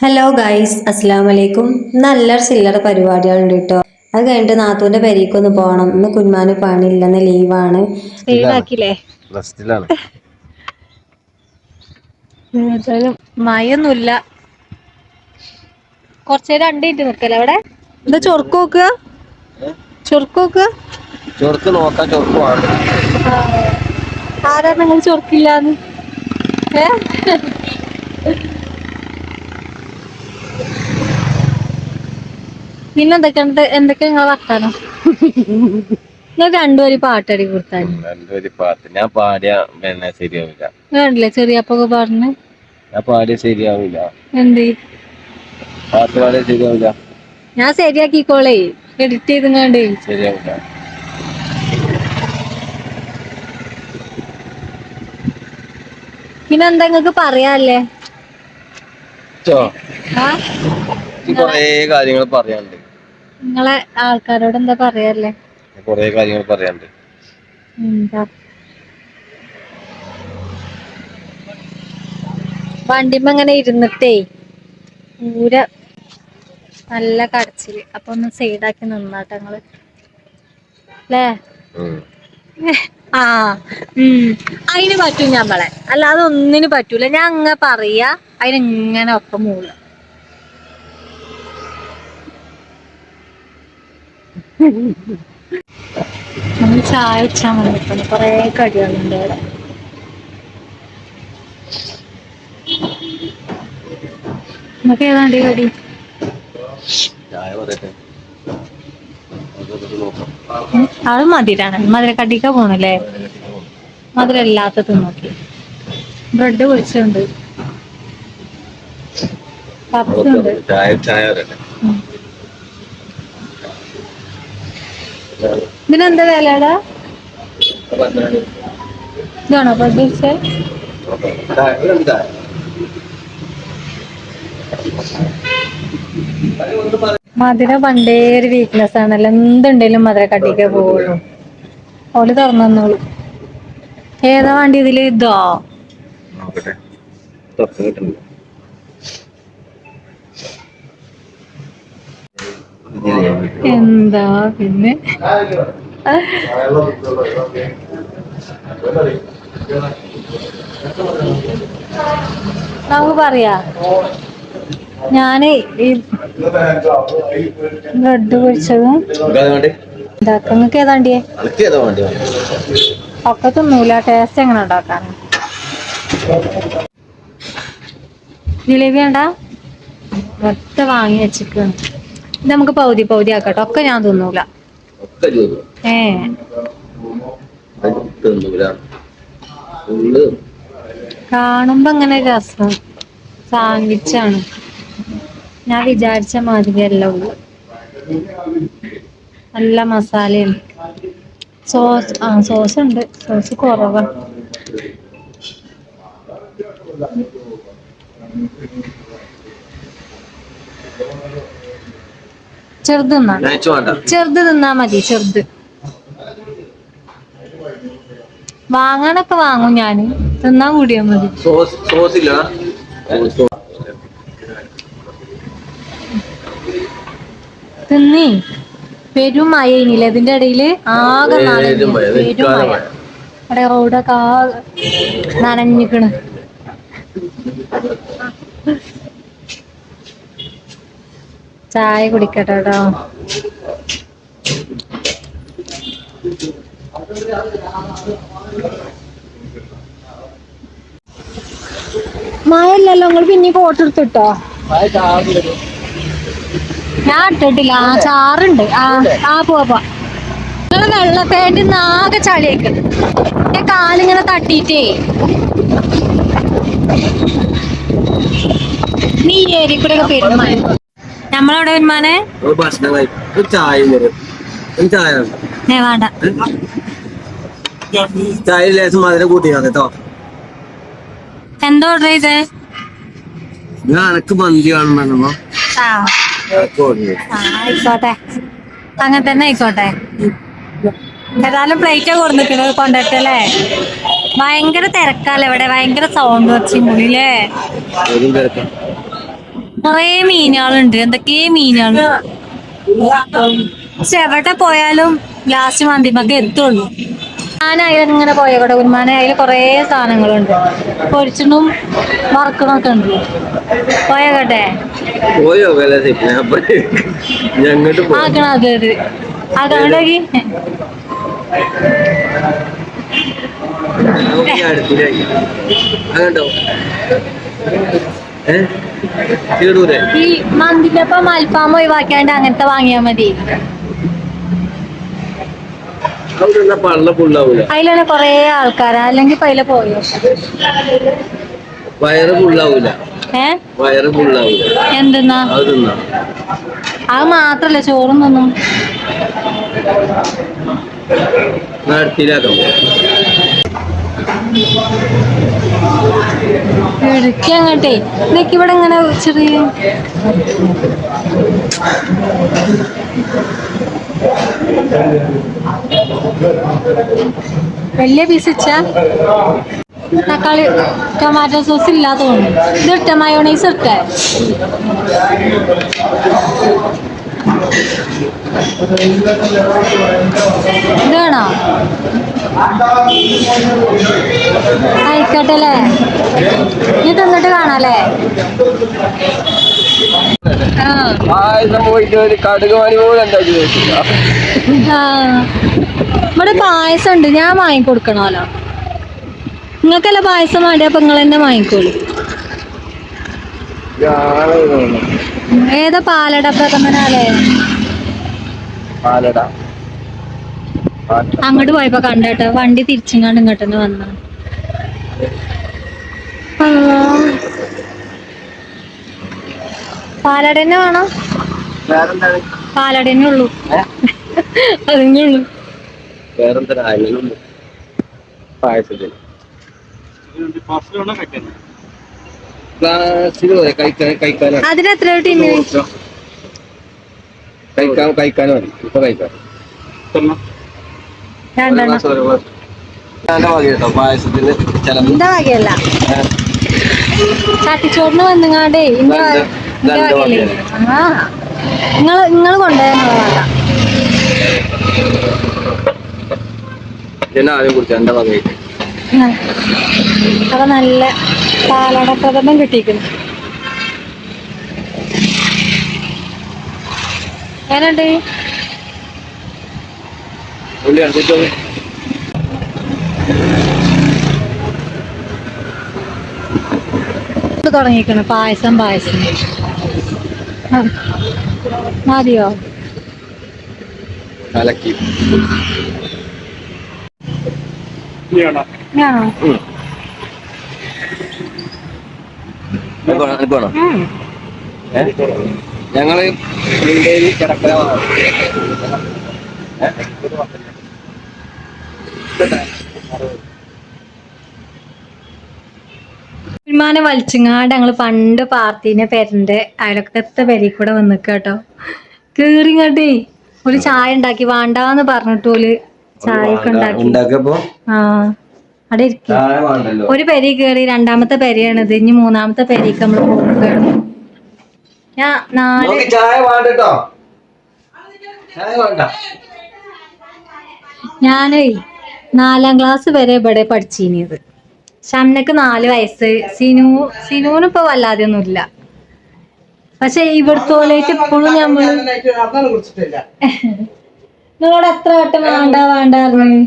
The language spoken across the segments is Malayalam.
ഹലോ ഗൈസ് അസ്സാം വലൈക്കും നല്ല ചില്ലറ പരിപാടികളുണ്ട് കേട്ടോ. അത് കഴിഞ്ഞിട്ട് നാത്തൂന്റെ പെരീക്കൊന്ന് പോകണം ഇന്ന് കുഞ്ഞാന് പണിയില്ല ഇന്ന് ലീവാണ് മയൊന്നുമില്ല കുറച്ചേരം രണ്ട് മിനിറ്റ് നിക്കല്ലേ അവിടെ? എന്താ ചൊറുക്ക് നോക്കുക ചൊറുക്ക് നോക്കുക ചൊറുക്ക് നോക്കാൻ ചൊറുക്ക് വേണം. ആരാ നിങ്ങൾ ചൊറുക്കില്ലാന്ന്? ഏ? പിന്നെ എന്തൊക്കെ എന്തൊക്കെ നിങ്ങളെ വർത്താനം? നിങ്ങൾ രണ്ടുപേരും പാട്ടടി കൊടുത്താൽ. പാട്ട്. ഞാൻ പാടിയ പിന്നെ ശരിയാവില്ല. വേണ്ടില്ലേ? ചെറിയപ്പൊക്കെ പാടുന്നു ഞാൻ പാടിയ ശരിയാവില്ല. എന്ത്? പാട്ട് പാടിയ ശരിയാവില്ല. ഞാൻ ശരിയാക്കിക്കോളേ. എഡിറ്റ് ശരിയാവില്ല. പിന്നെ എന്താ നിങ്ങക്ക് പറയാല്ലേ? കൊറേ കാര്യങ്ങൾ പറയാനുണ്ട്. നിങ്ങളെ ആൾക്കാരോട് എന്താ പറയാല്ലേ കൊറേ കാര്യങ്ങൾ പറയാണ്ട് വണ്ടിമ്മ ഇങ്ങനെ ഇരുന്നിട്ടേ ഊര നല്ല കടച്ചിൽ അപ്പൊ ഒന്ന് സൈഡാക്കി നിന്നാട്ടെ ഞങ്ങൾ അല്ലേ ആ അതിന് പറ്റും ഞമ്മളെ അല്ലാതെ ഒന്നിനു പറ്റൂല. ഞാൻ അങ്ങ പറയാ അതിനിങ്ങനെ ഒപ്പം മൂള. നമ്മൾ ചായ വെച്ചാൽ വന്നിട്ടുണ്ട് കൊറേ കടികളുണ്ട് അവിടെ. നമുക്ക് ഏതാണ്ട് കടി? അത് മധുരാണ് മധുരക്കടിക്ക പോണല്ലേ? മധുരമില്ലാത്തത് നോക്കി. ബ്രെഡ് പൊരിച്ചുണ്ട് പപ്പുണ്ട്. ചായ ചായ ചായ ഇതിനെന്താ വിലടാ? ഇതാണോ ബ്രെഡ് മധുര പണ്ടേ ഒരു വീക്ക്നെസ് ആണല്ലോ. എന്തുണ്ടെങ്കിലും മധുര കട്ടിക്കേ പോവുള്ളൂ. ഓൽ തുറന്നു തന്നോളൂ. ഏതാ വണ്ടി ഇതിൽ ഇതോ എന്താ പിന്നെ? നമുക്ക് പറയാ. ഞാൻ ഈ ബ്രെഡ് പൊരിച്ചതും നിങ്ങൾക്ക് ഏതാണ്ടിയേ ഒക്കെ തിന്നൂല. ടേസ്റ്റ് എങ്ങനെ ഉണ്ടാക്കാൻ? ജിലേബി വേണ്ട ഒറ്റ വാങ്ങി വെച്ചിക്കാണ് ഇത് നമുക്ക് പൗതി പൗതി ആക്കട്ടെ. ഒക്കെ ഞാൻ തിന്നൂല. ഏ. കാണുമ്പോ അങ്ങനെ രസം. സാൻഡ്വിച്ചാണ് ഞാൻ വിചാരിച്ച മാതിരിയല്ല ഉള്ളു. നല്ല മസാലയാണ്. സോസ് ആ സോസ് ഉണ്ട് സോസ് കുറവാണ് ചെറുത് തിന്നാ. ചെറുത് തിന്നാ മതി ചെറുത്. വാങ്ങാനൊക്കെ വാങ്ങും ഞാൻ. തിന്നാൻ കൂടിയാ മതി. തിന്നി. പെരും മഴ ഇനിയില്ല ഇതിന്റെ ഇടയിൽ ആകെ നനഞ്ഞു. ഇവിടെ റോഡൊക്കെ ആകെ നനഞ്ഞിക്കണ്. ചായ കുടിക്കട്ടെ കേട്ടോ. മഴയില്ലല്ലോ നിങ്ങൾ പിന്നെ കോട്ട് എടുത്തിട്ടോ ഞാൻ ഇട്ടിട്ടില്ല. ആ ചാറുണ്ട്. ആ ആ പോവാ നിങ്ങൾ വെള്ള പാന്റ് നാകെ ചളിയൊക്കെ എന്റെ കാലിങ്ങനെ തട്ടിയിട്ടേ. നീ ഏരിക്കൂടെ പെരുമാൻ നമ്മളവിടെ വരുമാനെ ഭക്ഷണം ചായ വരും ചായ വേണ്ട. ചായ ലേശം മധുരം കൂട്ടിയാ കേട്ടോ എന്തോ ഓർഡർ ചെയ്തേ? ഞാൻ എനക്ക് മന്തി ആ, ആയിക്കോട്ടെ. അങ്ങനെ തന്നെ ആയിക്കോട്ടെ. ഏതായാലും പ്ലേറ്റ് കൊടുത്തിട്ട് കൊണ്ടിട്ടല്ലേ ഭയങ്കര തിരക്കാല്ലേ ഇവിടെ? ഭയങ്കര സൗണ്ട് വെച്ചും കൂടിയില്ലേ ഒരു തിരക്കാം. കുറേ മീനുകളുണ്ട്. എന്തൊക്കെ മീനുകൾ പക്ഷെ എവിടെ പോയാലും ലാസ്റ്റ് മന്തിമൊക്കെ എത്തുള്ളൂ. ഞാൻ അതിലിങ്ങനെ പോയ കൂടെ അതിൽ കുറേ സാധനങ്ങളുണ്ട്. പൊരിച്ചിട്ടും വറക്കണൊക്കെ ഉണ്ട്. പോയകട്ടെ ആക്കണം അത് അത്. അങ്ങോട്ടോ? ഏ? തീടൂരെ ഈ മന്തിന്റെ ഒപ്പം അൽഫാം ഒഴിവാക്കാണ്ട് അങ്ങനത്തെ വാങ്ങിയാ മതി. അതിലാണ് കുറേ ആൾക്കാരാ. അല്ലെങ്കിൽ അതിലെ പോയോ? വയറ് ഫുള്ളാവൂല വയറ് ഫുള്ളാവൂല എന്തെന്നാ? അത് മാത്രല്ല ചോറും തിന്നും. എന്നാ അടുത്തിലാക്കാം ഇടുക്കി ഇതൊക്കെ ഇവിടെ ഇങ്ങനെ ചെറിയ വലിയ പീസിച്ച തക്കാളി ടൊമാറ്റോ സോസ് ഇല്ലാത്തതുകൊണ്ട്. തോന്നുന്നു ഇത് ഇട്ട മയോണൈസ് ഇട്ടേ. ഇത് വേണോ ആയിക്കോട്ടെ അല്ലേ? നീ തിന്നിട്ട് കാണാല്ലേ. ഇവിടെ പായസം ഉണ്ട് ഞാൻ വാങ്ങിക്കൊടുക്കണമല്ലോ. നിങ്ങൾക്കല്ല പായസം വേണ്ടി? അപ്പൊ നിങ്ങൾ തന്നെ വാങ്ങിക്കോളൂ. ഏതാ പാലട പ്രഥമനാലേ പാലട. അങ്ങോട്ട് പോയപ്പോ കണ്ടേട്ടോ വണ്ടി തിരിച്ചിങ്ങാണ്ട് ഇങ്ങോട്ട് വന്നു. വന്ന പാലട തന്നെ വേണോ പാലടന്നെ പാലട തന്നെ ഉള്ളൂ. വേറെന്താ പായസത്തിന്. ഗ്ലാസ്സിൽ മതി കഴിക്കാൻ ka കഴിക്കാൻ മതി. ഇപ്പൊ കഴിക്കാം. എന്താ വകയല്ല. ചട്ടിച്ചോറിന് വന്നുങ്ങാണ്ടേ ഇന്റെ വകയില്ലേ? ആ. നിങ്ങൾ നിങ്ങൾ കൊണ്ടുപോയ വക. എന്റെ. അപ്പൊ നല്ല പാലട പ്രഥമം കിട്ടിയിരിക്കുന്നു. എങ്ങനെയുണ്ട് തുടങ്ങിയിരിക്കണം പായസം പായസം. മതിയോ? കലക്കി. ഞാനോ വേണോ. ഏ? ഞങ്ങൾ മുണ്ടേരി കിടക്കല വിമാനം വലിച്ചങ്ങാട് ഞങ്ങൾ പണ്ട് പാർട്ടീനെ പേരന്റെ അയലക്കത്തെ പെരി കൂടെ വന്നിക്ക കേട്ടോ കേറിങ്ങാട്ടേ ഒരു ചായ ഉണ്ടാക്കി. വേണ്ടാന്ന് പറഞ്ഞിട്ട് ഓൽ ചായ ഒക്കെ ഉണ്ടാക്കി. ആ. അവിടെ ഇരിക്കും. ഒരു പെരി കയറി രണ്ടാമത്തെ പെരിയാണിത്. ഇനി മൂന്നാമത്തെ പെരിക്ക് നമ്മൾ പോകുകയാണ് ഞാൻ നാല്. നോക്ക് ചായ വേണ്ടട്ടോ. ചായ വേണ്ട. ഞാനേ നാലാം ക്ലാസ് വരെ ഇവിടെ പഠിച്ചിനിയത്. ഷംനക്ക് നാല് വയസ്സ്. സിനു സിനുവിന് ഇപ്പൊ വല്ലാതെ ഒന്നുമില്ല പക്ഷെ ഇവിടുത്തോലേക്ക് ഇപ്പോഴും നമ്മൾ നിങ്ങളോട് എത്ര വട്ടം വേണ്ട വേണ്ട പറഞ്ഞു?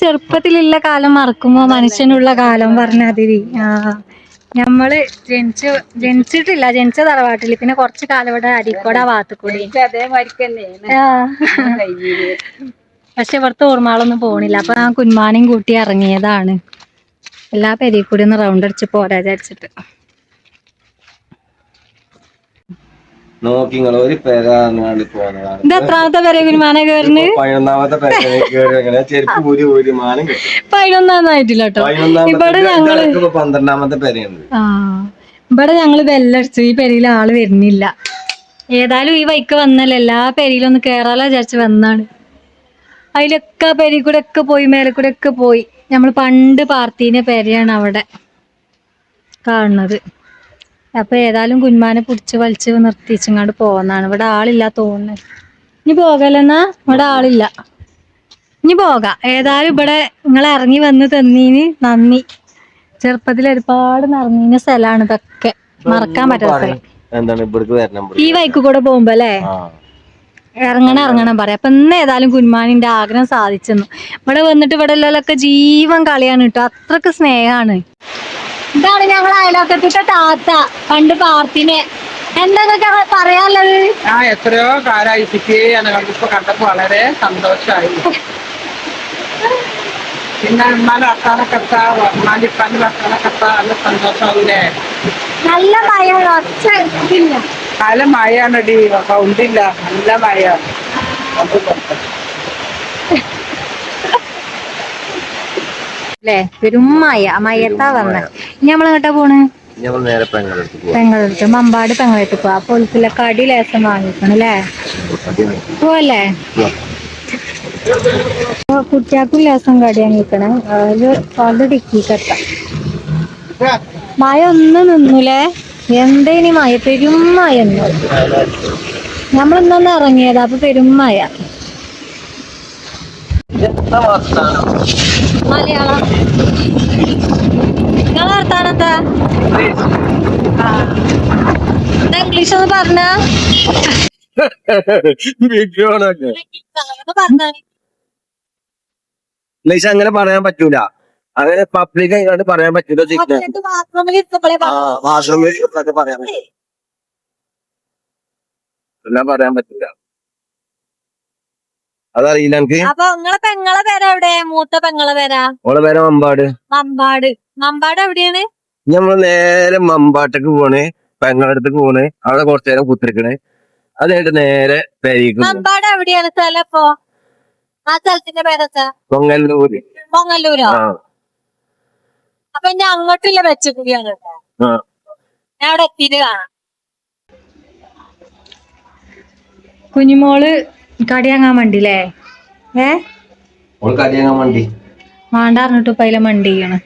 ചെറുപ്പത്തിലുള്ള കാലം മറക്കുമ്പോ മനുഷ്യനുള്ള കാലം പറഞ്ഞ അതിരി. ആ. ഞമ്മൾ ജനിച്ചു ജനിച്ചിട്ടില്ല. ജനിച്ച തറവാട്ടിൽ. പിന്നെ കുറച്ച് കാലം ഇവിടെ അരിക്കോട ഭാഗത്തുകൂടി. പക്ഷെ ഇവിടുത്തെ ഓർമ്മകളൊന്നും പോണില്ല. അപ്പൊ ഞാൻ കുന്മാനും കൂട്ടി ഇറങ്ങിയതാണ്. എല്ലാ പെരിയിൽ കൂടി ഒന്ന് റൗണ്ട് അടിച്ച് പോരാ വിചാരിച്ചിട്ട്. നോക്കി നിങ്ങൾ ഒരു പെരാണ്ട് പോകുന്നതാണ് ഇത് എത്രാമത്തെ പെര കുന്മാന കയറുന്നത് പതിനൊന്നാമത്തെ പെര കയറി അങ്ങനെ ചെരുപ്പ് ഊരി ഊരി മാനം കിട്ടി. പതിനൊന്നാന്നായിട്ടില്ല കേട്ടോ ഇവിടെ ഞങ്ങൾ പന്ത്രണ്ടാമത്തെ പെരയുണ്ട്. ഇവിടെ ഞങ്ങൾ ബെല്ലടിച്ചു ഈ പെരയിൽ ആൾ വരുന്നില്ല. ഏതായാലും ഈ വൈക്ക് വന്നല്ലോ എല്ലാ പെരയിലും ഒന്ന് കേറാലോ വിചാരിച്ച് വന്നാണ്. അതിലൊക്കെ പെരി കൂടെ ഒക്കെ പോയി മേലെ കൂടെ ഒക്കെ പോയി. നമ്മൾ പണ്ട് പാർത്തീനെ പെരയാണ് അവിടെ കാണുന്നത്. അപ്പൊ ഏതായാലും കുഞ്ഞുമാനെ പിടിച്ച് വലിച്ച് നിർത്തിച്ചിങ്ങാണ്ട് പോകുന്നതാണ് ഇവിടെ ആളില്ല തോന്നുന്നു. ഇനി പോകലെന്നാ ഇവിടെ ആളില്ല. ഇനി പോകാം. ഏതായാലും ഇവിടെ നിങ്ങൾ ഇറങ്ങി വന്ന് തന്നീന് നന്ദി. ചെറുപ്പത്തിൽ ഒരുപാട് നിറഞ്ഞ സ്ഥലമാണ് ഇതൊക്കെ. മറക്കാൻ പറ്റാത്ത ഈ വൈക്ക് കൂടെ പോകുമ്പോ അല്ലേ? ഇറങ്ങണം ഇറങ്ങണം പറയാം. അപ്പൊ ഇന്ന് ഏതായാലും കുഞ്ഞുമാനിന്റെ ആഗ്രഹം സാധിച്ചെന്നു. ഇവിടെ വന്നിട്ട് ഇവിടെ ഉള്ളവരൊക്കെ ജീവൻ കളിയാണ് കേട്ടോ. അത്രയ്ക്ക് സ്നേഹാണ്. ഇതാണ് ഞങ്ങൾ അയലോക്കത്തിട്ട താത്ത പണ്ട് പാർത്തിനെ എന്തൊക്കെ പറയാനുള്ളത്? ആ എത്രയോ കാലായി. കണ്ടപ്പോ വളരെ സന്തോഷമായി പിന്നെ ഉമ്മാന്റെ ഇപ്പാന്റെ നല്ല സന്തോഷമാവില്ലേ നല്ല മഴ ഒച്ച ഇല്ല നല്ല മഴയാണടി. സൗണ്ടില്ല നല്ല പുറത്ത്. അല്ലേ? പെരുമായ മയത്താ വന്ന്. ഇനി നമ്മൾ എങ്ങോട്ടാ പോണ് പെങ്ങളെടുത്ത് മമ്പാട് പെങ്ങളെടുത്ത് പോവാ. പോലീസിലെ കടി ലേസം വാങ്ങിക്കണം അല്ലേ? പോവല്ലേ? കുട്ടിയാക്കും ലേസം കടി വാങ്ങിക്കണം. അതിൽ ഓൾറെഡി ടിക്കിക്കെത്താം മഴ ഒന്ന് നിന്നുലേ? എന്തേനി മഴ? പെരുമായ നമ്മളിന്നൊന്ന് ഇറങ്ങിയതാ അപ്പൊ പെരുമായ മലയാളം. നിങ്ങളെ വർത്താനത്താ ഇംഗ്ലീഷ് ഒന്ന് പറഞ്ഞ? ഇംഗ്ലീഷ് അങ്ങനെ പറയാൻ പറ്റൂല. അങ്ങനെ പബ്ലിക് ആയിട്ട് പറയാൻ പറ്റൂല വാഷ്റൂമിൽ പറയാൻ പറ്റും എല്ലാം പറയാൻ പറ്റൂല. അതറിയില്ല എനിക്ക് അപ്പൊ നിങ്ങളെ പെങ്ങളെ പേര എവിടെ? മൂത്ത പെങ്ങളെ പേര? ഓളെ പേരെ മമ്പാട്. മമ്പാട്. മമ്പാട് എവിടെയാണ്? ഞമ്മൾ നേരെ മമ്പാട്ടക്ക് പോണ്. പെങ്ങളടുത്ത് പോണ്. അവിടെ കുറച്ചു നേരം കുത്തിരിക്കണ്. അത് കഴിഞ്ഞിട്ട് നേരെ പെരീക്ക് മമ്പാട് എവിടെയാണ് സ്ഥലം ഇപ്പൊ? ആ സ്ഥലത്തിന്റെ പേരെന്താ? പൊങ്ങല്ലൂര്. പൊങ്ങല്ലൂരോ? ആ. അപ്പൊ ഞാൻ അങ്ങോട്ടില്ല വെച്ചുകൂടിയാണ് ആ. ഞാൻ അവിടെ എത്തിയിട്ട് കാണാം. കുഞ്ഞുമോൾ കടി വാങ്ങാൻ വണ്ടില്ലേ ഏ ഓൾ മണ്ടി. വണ്ടി വേണ്ട പറഞ്ഞിട്ട് ഇപ്പൊ അതിലെ മണ്ടി ചെയ്യണ്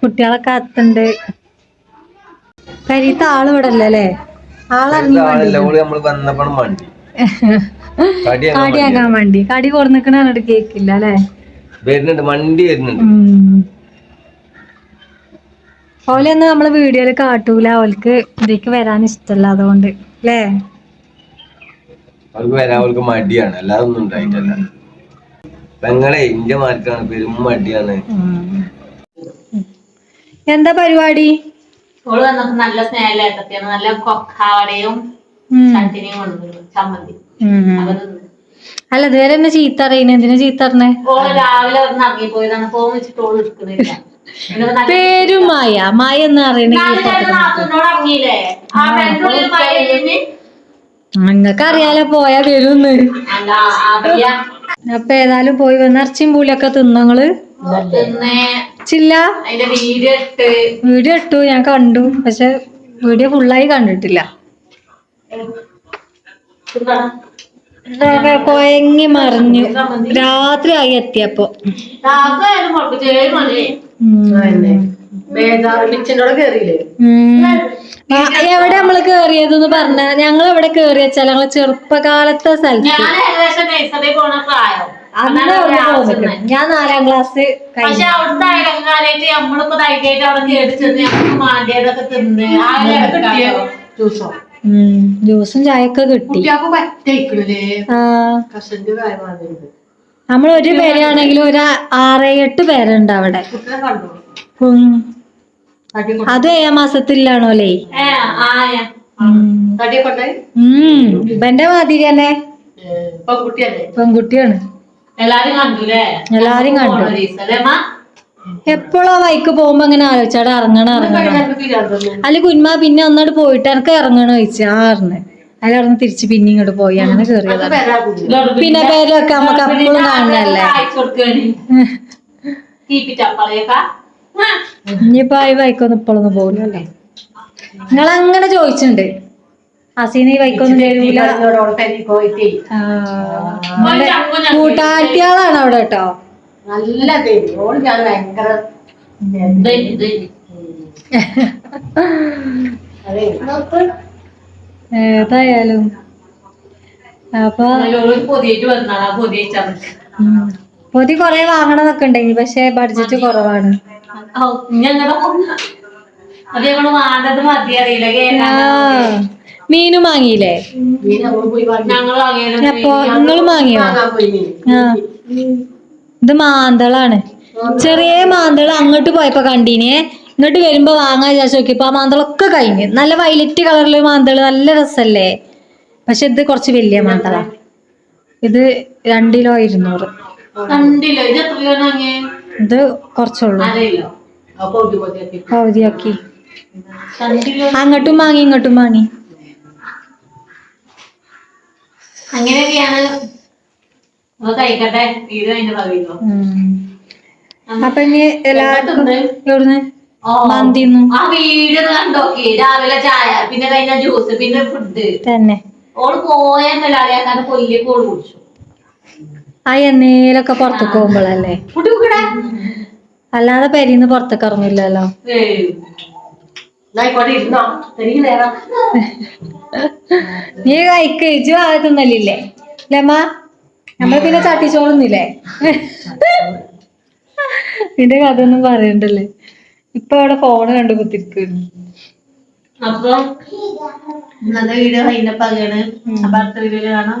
കുട്ടികളൊക്കെ അത്തുണ്ട് കരീത്ത ആൾ ഇവിടെ അല്ലേ? വന്നപ്പോൾ വണ്ടി കടിയാൻ കടി കൊടുന്നിക്കണ പറഞ്ഞിട്ട് കേക്കില്ല അല്ലേ? വരുന്നുണ്ട് വണ്ടി വരുന്നുണ്ട്. ഓലൊന്നും നമ്മൾ വീഡിയോയിൽ കാട്ടൂല. ഓൽക്ക് ഇതിലേക്ക് വരാൻ ഇഷ്ടല്ല അതുകൊണ്ട്. അല്ലേ? അവർക്ക് വരാൻ അവർക്ക് മടിയാണ്. അല്ലാതെ ഒന്നും ഉണ്ടായിട്ടല്ല. പെങ്ങളെ ഇന്ത്യ മാർക്കാണ് പെരും മടിയാണ്. എന്താ പരിപാടി? ഓൾ വന്നപ്പോ നല്ല സ്നേഹലേട്ടത്തിയാണ് നല്ല കൊക്കാവടയും. ചട്ടിനിയും ചമ്മന്തി. അല്ല ഇതുവരെ എന്നെ ചീത്ത അറിയണേ? എന്തിനാ ചീത്ത അറിഞ്ഞേ ഓൾ രാവിലെ ഇറങ്ങിപ്പോയതാണ്. വെച്ചിട്ട് ഓൾ പേരും മായ. മായ എന്ന് അറിയണേ മഴ അറിയാലോ പോയാ വരുന്ന് അപ്പൊ ഏതായാലും പോയി വന്ന് ഇറച്ചിയും പൂലൊക്കെ തിന്നങ്ങൾ ചില്ല വീഡിയോ ഇട്ട്. ഞാൻ കണ്ടു. പക്ഷെ വീഡിയോ ഫുള്ളായി കണ്ടിട്ടില്ല. കൊയങ്ങി മറിഞ്ഞു. രാത്രി ആയി എത്തിയപ്പോ ഉം. ബേജാറ്. കേറിയില്ലേ? എവിടെ നമ്മൾ കേറിയതെന്ന് പറഞ്ഞ? ഞങ്ങൾ എവിടെ കേറിയ? വെച്ചാൽ ഞങ്ങൾ ചെറുപ്പകാലത്തെ സ്ഥലത്ത്. ഞാൻ ഏകദേശം നഴ്സറി പോണ പ്രായം. അന്ന് അവിടെ അവിടെ പോന്നിട്ട്. ഞാൻ നാലാം ക്ലാസ് പക്ഷെ അവിടുത്തെ അയലക്കാരായിട്ട് നമ്മളിപ്പോ ധൈര്യമായിട്ട് അവിടെ കേറി ചെന്ന് നമുക്ക് മാണ്ടിയതൊക്കെ തിന്ന് ആ ജ്യൂസോ ചായയൊക്കെ കിട്ടി. നമ്മൾ ഒരു പേരാണെങ്കിലും ഒരു ആറേഴെട്ട് പേരുണ്ട് അവിടെ. അത് മാസത്തിലാണോലേ? ഏ മാസത്തിലാണോ അല്ലേ കൊണ്ടേ ഉം. ഇവന്റെ മാതിരി തന്നെ പെൺകുട്ടിയാണ്. എല്ലാരും കണ്ടു. എപ്പോഴാ വൈക്ക് പോകുമ്പോ അങ്ങനെ ആലോചിച്ചാടെ ഇറങ്ങണ ഇറങ്ങണം. അല്ല കുഞ്ഞുമ പിന്നെ ഒന്നോട് പോയിട്ട് എനക്ക് ഇറങ്ങണോ ചോദിച്ചു. ആ അല്ല അതിലവിടുന്ന് തിരിച്ച് പിന്നെ ഇങ്ങോട്ട് പോയി. അങ്ങനെ കുട്ടി. പിന്നെ പേരൊക്കെ നമുക്ക് അപ്പോഴും കാണണല്ലേ ഇനിയിപ്പോ ഈ ബൈക്കൊന്നും ഇപ്പോഴൊന്നും പോകുന്നല്ലേ നിങ്ങൾ അങ്ങനെ ചോദിച്ചിട്ടുണ്ട്. അസീന ഈ നല്ല കൂട്ടാട്ടികളാണ് അവിടെ കേട്ടോ. നല്ല തരും ഓൾ ഞാൻ ഭയങ്കര അതെ. ഏതായാലും അപ്പൊ. പൊതി കൊറേ വാങ്ങണതൊക്കെ ഉണ്ടെങ്കിൽ പക്ഷെ ബഡ്ജറ്റ് കുറവാണ്. ഞങ്ങളുടെ വേണ്ടത് മതി അറിയില്ല മീനും വാങ്ങിയില്ലേ? അപ്പൊ നിങ്ങളും വാങ്ങിയോ? ഇത് മാന്തളാണ്. ചെറിയ മാന്തള അങ്ങോട്ട് പോയപ്പോ കണ്ടീനെ. ഇങ്ങോട്ട് വരുമ്പോ വാങ്ങാൻ വിചാരിച്ചു നോക്കിയപ്പോ ആ മാന്തളൊക്കെ കഴിഞ്ഞു. നല്ല വയലറ്റ് കളറിൽ മാന്തൾ നല്ല രസല്ലേ? പക്ഷെ ഇത് കുറച്ച് വലിയ മാന്തള. ഇത് രണ്ടിലോ ഇരുന്നൂറ്. രണ്ടിലോ ഇത് എത്ര ഇത് കുറച്ചുള്ളൂ. പകുതിയാക്കി അങ്ങോട്ടും വാങ്ങി ഇങ്ങോട്ടും വാങ്ങി. അങ്ങനെയൊക്കെയാണ്. അപ്പൊ ഇനി എല്ലാവർക്കും തിന്ന്? എവിടുന്ന്? മന്തിന്നു. ആ വീഡിയോ കണ്ടോക്കി. രാവിലെ ചായ പിന്നെ കഴിഞ്ഞ ജ്യൂസ് പിന്നെ ഫുഡ് തന്നെ. ഓൾ പോയ മെലാളിയാക്കാണ്ട് കൊല്ലിയൊക്കെ ഓൾ കുടിച്ചു. ആ എണ്ണയിലൊക്കെ പുറത്തേക്ക് പോകുമ്പോഴല്ലേ? അല്ലാതെ പെരീന്ന് പുറത്തേക്ക് ഇറങ്ങില്ലല്ലോ. നീ കഴിക്ക് ഇജു ആകത്തുന്നല്ലേ ലമ്മ നമ്മൾ പിന്നെ ചട്ടിച്ചോളുന്നില്ലേ? നിന്റെ കഥ ഒന്നും പറയണ്ടല്ലേ? ഇപ്പൊ അവിടെ ഫോണ് കണ്ടു കുത്തിരിക്കുന്നു അപ്പൊ ഇന്നത്തെ വീഡിയോ അതിന്റെ പകയാണ് അടുത്ത വീഡിയോയിൽ കാണാം.